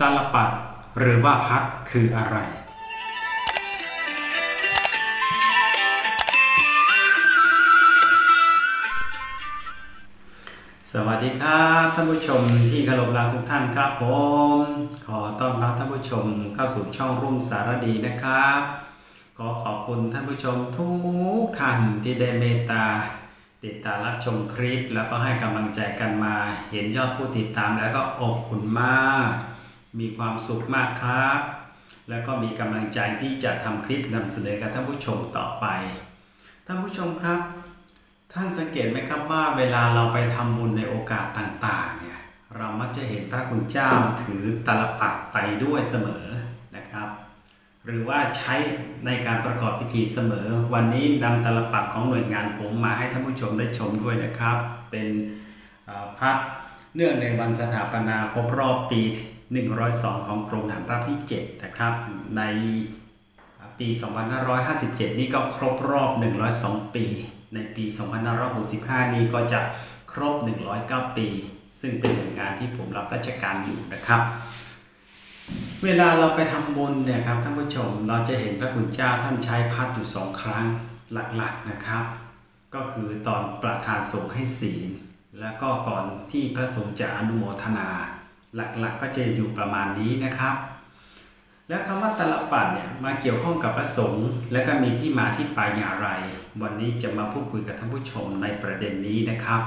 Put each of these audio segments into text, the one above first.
ตาลปัดหรือว่าพัดคืออะไร สวัสดีครับท่านผู้ชมที่เคารพรักทุกท่านครับผม ขอต้อนรับท่านผู้ชมเข้าสู่ช่องรุ่งสารดีนะครับ ขอขอบคุณท่านผู้ชมทุกท่านที่ได้เมตตาติดตามรับชมคลิป แล้วก็ให้กำลังใจกันมา เห็นยอดผู้ติดตามแล้วก็อบอุ่นมาก มีความสุขมากครับ แล้วก็มีกำลังใจที่จะทำคลิปนำเสนอกับท่านผู้ชมต่อไป ท่านผู้ชมครับ ท่านสังเกตไหมครับว่าเวลาเราไปทำบุญในโอกาสต่างๆเนี่ยเรามักจะเห็นพระคุณเจ้าถือตลปัดไปด้วยเสมอนะครับ หรือว่าใช้ในการประกอบพิธีเสมอ วันนี้นำตลปัดของหน่วยงานผมมาให้ท่านผู้ชมได้ชมด้วยนะครับ เป็นพัด เนื่องในวันสถาปนาครบรอบปี 102 ของกรมฐานราบที่ 7 นะครับ ในปี 2557 นี่ก็ครบรอบ 102 ปี ในปี 2565 นี้ก็จะครบ 109 ปี ซึ่งเป็นหน่วยงานที่ผมรับราชการอยู่นะครับ เวลาเราไปทำบุญเนี่ยครับท่านผู้ชมเราจะเห็นพระคุณเจ้าท่านใช้พัดอยู่สองครั้งหลักๆนะครับ ก็คือตอนประทานสงฆ์ให้ศีล แล้วก็ก่อนที่พระสงฆ์จะอนุโมทนา หลักๆก็จะอยู่ประมาณนี้นะครับ แล้วคำว่าตลปัดเนี่ยมาเกี่ยวข้องกับพระสงฆ์และก็มีที่มาที่ไปอย่างไร วันนี้จะมาพูดคุยกับท่านผู้ชมในประเด็นนี้นะครับ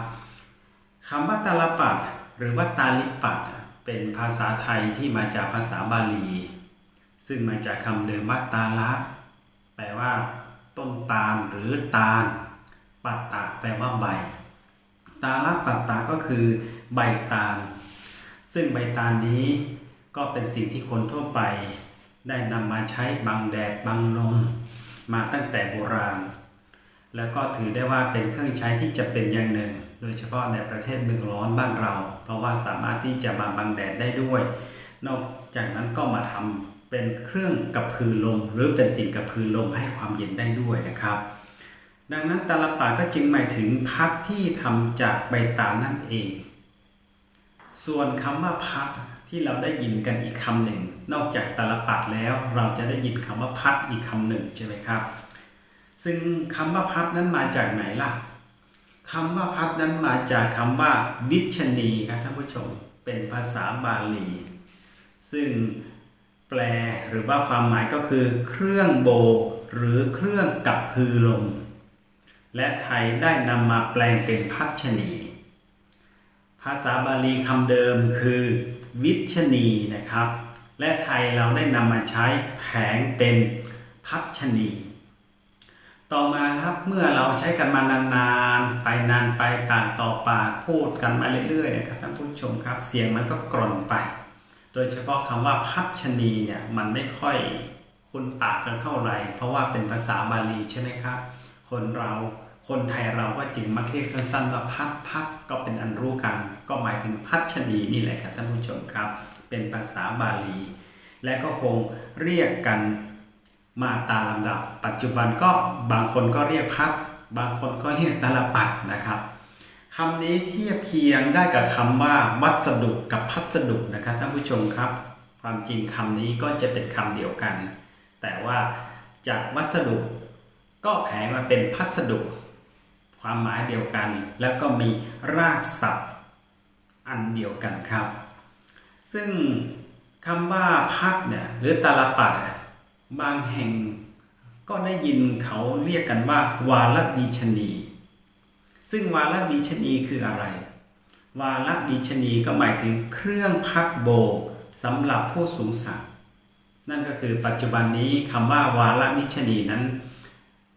คำว่าตลปัดหรือว่าตาลิปัดเป็นภาษาไทยที่มาจากภาษาบาลี ซึ่งมาจากคำเดิมว่าตาละแปลว่า ต้นตาลหรือตาลปัตตะแปลว่าใบ ตาละปัตตะก็คือใบตาล ซึ่งใบตาลนี้ก็เป็นสิ่งที่คนทั่วไป ได้นำมาใช้บังแดดบังลมมาตั้งแต่โบราณ แล้วก็ถือได้ว่าเป็นเครื่องใช้ที่จะเป็นอย่างหนึ่ง โดยเฉพาะในประเทศเมืองร้อนบ้านเรา เพราะว่าสามารถที่จะมาบังแดดได้ด้วย นอกจากนั้นก็มาทำเป็นเครื่องกระพือลมหรือเป็นสิ่งกระพือลมให้ความเย็นได้ด้วยนะครับ ดังนั้นตาลปาก็จึงหมายถึงพัดที่ทำจากใบตาลนั่นเอง ส่วนคำว่าพัดที่เราได้ยินกันอีกคำหนึ่ง นอกจากตาลปัดแล้วเราจะได้ยินคำว่าพัดอีกคำหนึ่งใช่ไหมครับ ซึ่งคำว่าพัดนั้นมาจากไหนล่ะคำว่าพัดนั้นมาจากคำว่าวิชนีครับท่านผู้ชมเป็นภาษาบาลี ซึ่งแปลหรือว่าความหมายก็คือ เครื่องโบ หรือเครื่องกับพือลม และไทยได้นำมาแปลงเป็นพัชนี ภาษาบาลีคำเดิมคือ วิชนีนะครับ และไทยเราได้นำมาใช้แผงเป็นพัชนี ต่อมาครับเมื่อเราใช้กันมานานๆ ไปนานไปปากต่อปากพูดกันมาเรื่อยๆนะครับท่านผู้ชมครับ เสียงมันก็กร่นไป โดยเฉพาะคำว่าพัชนีเนี่ยมันไม่ค่อยคุ้นปากสักเท่าไหร่ เพราะว่าเป็นภาษาบาลีใช่ไหมครับ คนเรา คนไทยเราก็จึงมักเรียกสั้นๆว่าพัดพัดก็เป็นอันรู้กัน ก็หมายถึงพัชนีนี่แหละครับท่านผู้ชมครับ เป็นภาษาบาลี และก็คงเรียกกันมาตามลำดับ ปัจจุบันก็บางคนก็เรียกพัดบางคนก็เรียกตาลปัดนะครับคำนี้เทียบเคียงได้กับคำว่าวัสดุกับพัสดุนะครับท่านผู้ชมครับ ความจริงคำนี้ก็จะเป็นคำเดียวกัน แต่ว่าจากวัสดุก็แผลมาเป็นพัสดุ ความหมายเดียวกัน แล้วก็มีรากศัพท์อันเดียวกันครับ ซึ่งคำว่าพัดเนี่ยหรือตาลปัดบางแห่งก็ได้ยินเขาเรียกกันว่า วาลบีชนี ซึ่งวาลบีชนีคืออะไร วาลบีชนีก็หมายถึงเครื่องพักโบกสำหรับผู้สูงศักดิ์นั่นก็คือปัจจุบันนี้คำว่าวาลมิชนีนั้น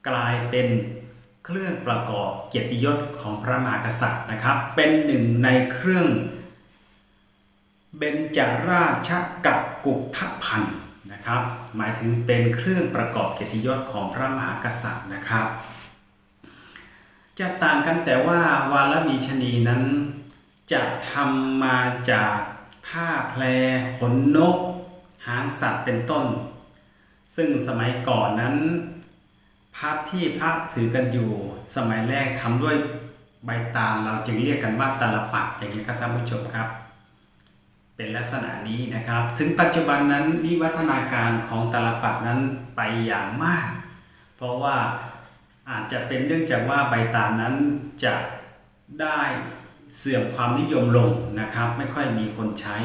กลายเป็น เครื่องประกอบเกียรติยศของพระมหากษัตริย์นะครับ เป็นหนึ่งในเครื่องเบญจราชกักกุฏพันธ์นะครับ หมายถึงเป็นเครื่องประกอบเกียรติยศของพระมหากษัตริย์นะครับ จะต่างกันแต่ว่าวาลบีชนีนั้น จะทำมาจากผ้าแพรขนนก หางสัตว์เป็นต้น ซึ่งสมัยก่อนนั้น พัดที่พระถือกันอยู่สมัยแรกทำด้วยใบตาลเราจึงเรียกกันว่าตาลปัดอย่างนี้ครับท่านผู้ชมครับ เป็นลักษณะนี้นะครับ ถึงปัจจุบันนั้นวิวัฒนาการของตาลปัดนั้นไปอย่างมาก เพราะว่าอาจจะเป็นเนื่องจากว่าใบตาลนั้นจะได้เสื่อมความนิยมลงนะครับ ไม่ค่อยมีคนใช้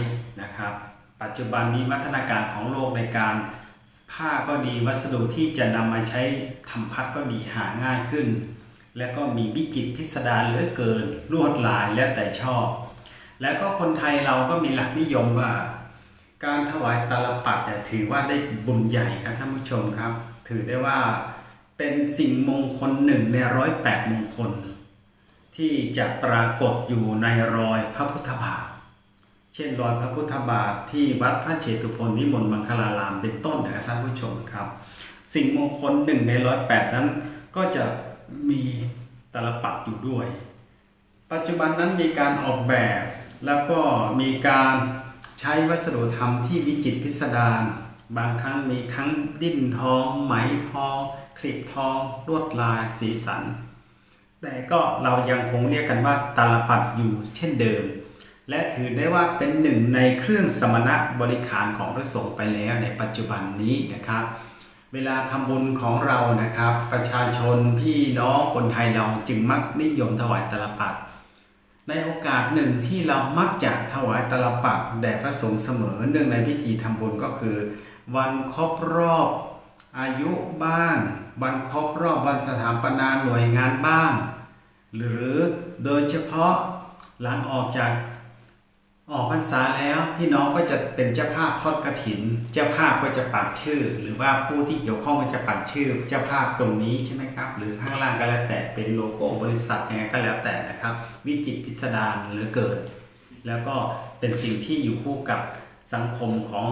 นะครับ ปัจจุบันมีวัฒนาการของโลกในการ ผ้าก็ดีวัสดุที่จะนำมาใช้ทำพัดก็ดีหาง่ายขึ้น และก็มีวิจิตพิสดารเหลือเกินลวดลายแล้วแต่ชอบ แล้วก็คนไทยเราก็มีหลักนิยมว่า การถวายตาลปัดเนี่ยถือว่าได้บุญใหญ่ครับท่านผู้ชมครับ ถือได้ว่าเป็นสิ่งมงคลหนึ่งในร้อยแปดมงคล ที่จะปรากฏอยู่ในรอยพระพุทธบาท เช่นรอยพระพุทธบาทที่วัดพระเชตุพนวิมลมังคลารามเป็นต้นนะครับท่านผู้ชมครับ สิ่งมงคลหนึ่งในร้อยแปดนั้นก็จะมีตาลปัดอยู่ด้วย ปัจจุบันนั้นมีการออกแบบแล้วก็มีการใช้วัสดุธรรมที่วิจิตรพิสดารบางครั้งมีทั้งดิ้นทอง ไหมทองคลิปทองลวดลายสีสัน แต่ก็เรายังคงเรียกกันว่าตาลปัดอยู่เช่นเดิม และถือได้ว่าเป็นหนึ่งในเครื่องสมณะบริขารของพระสงฆ์ไปแล้วในปัจจุบันนี้นะครับ เวลาทำบุญของเรานะครับ ประชาชนพี่น้องคนไทยเราจึงมักนิยมถวายตลปัดในโอกาสหนึ่งที่เรามักจะถวายตลปัดแด่พระสงฆ์เสมอเนื่องในพิธีทำบุญก็คือ วันครบรอบอายุบ้าง วันครบรอบวันสถาปนาหน่วยงานบ้าง หรือโดยเฉพาะหลังออกจาก ออกพรรษาแล้วพี่น้องก็จะเป็นเจ้าภาพทอดกระถิน เจ้าภาพก็จะปักชื่อ หรือว่าผู้ที่เกี่ยวข้องก็จะปักชื่อ เจ้าภาพตรงนี้ใช่ไหมครับ หรือข้างล่างก็แล้วแต่เป็นโลโก้บริษัทยังไงก็แล้วแต่นะครับ วิจิตรพิสดารหรือเกิด แล้วก็เป็นสิ่งที่อยู่คู่กับสังคมของ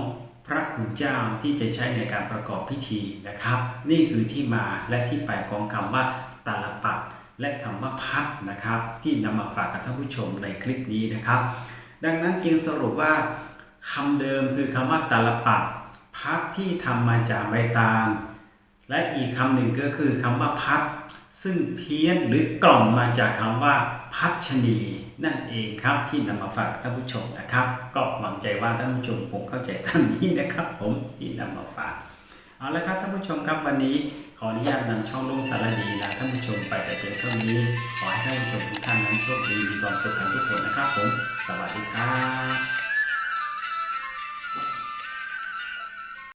พระคุณเจ้าที่จะใช้ในการประกอบพิธีนะครับ นี่คือที่มาและที่ไปของคำว่าตาลปัดและคำว่าพัดนะครับ ที่นำมาฝากกับท่านผู้ชมในคลิปนี้นะครับ ดังนั้นจึงสรุปว่าคำเดิมคือคำว่าตาลปัดพัดที่ทำมาจากใบตาล และอีกคำหนึ่งก็คือคำว่าพัด ซึ่งเพี้ยนหรือกล่อมมาจากคำว่าพัชนีนั่นเองครับที่นำมาฝากท่านผู้ชมนะครับ ก็หวังใจว่าท่านผู้ชมคงเข้าใจตามนี้นะครับ ผมที่นำมาฝาก เอาละครับท่านผู้ชมครับวันนี้ขออนุญาตนำช่องลุงสารดีลาท่านผู้ชมไปแต่เพียงเท่านี้ขอให้ท่านผู้ชมทุกท่านนั้นโชคดีมีความสุขกันทุกคนนะครับผม สวัสดีครับ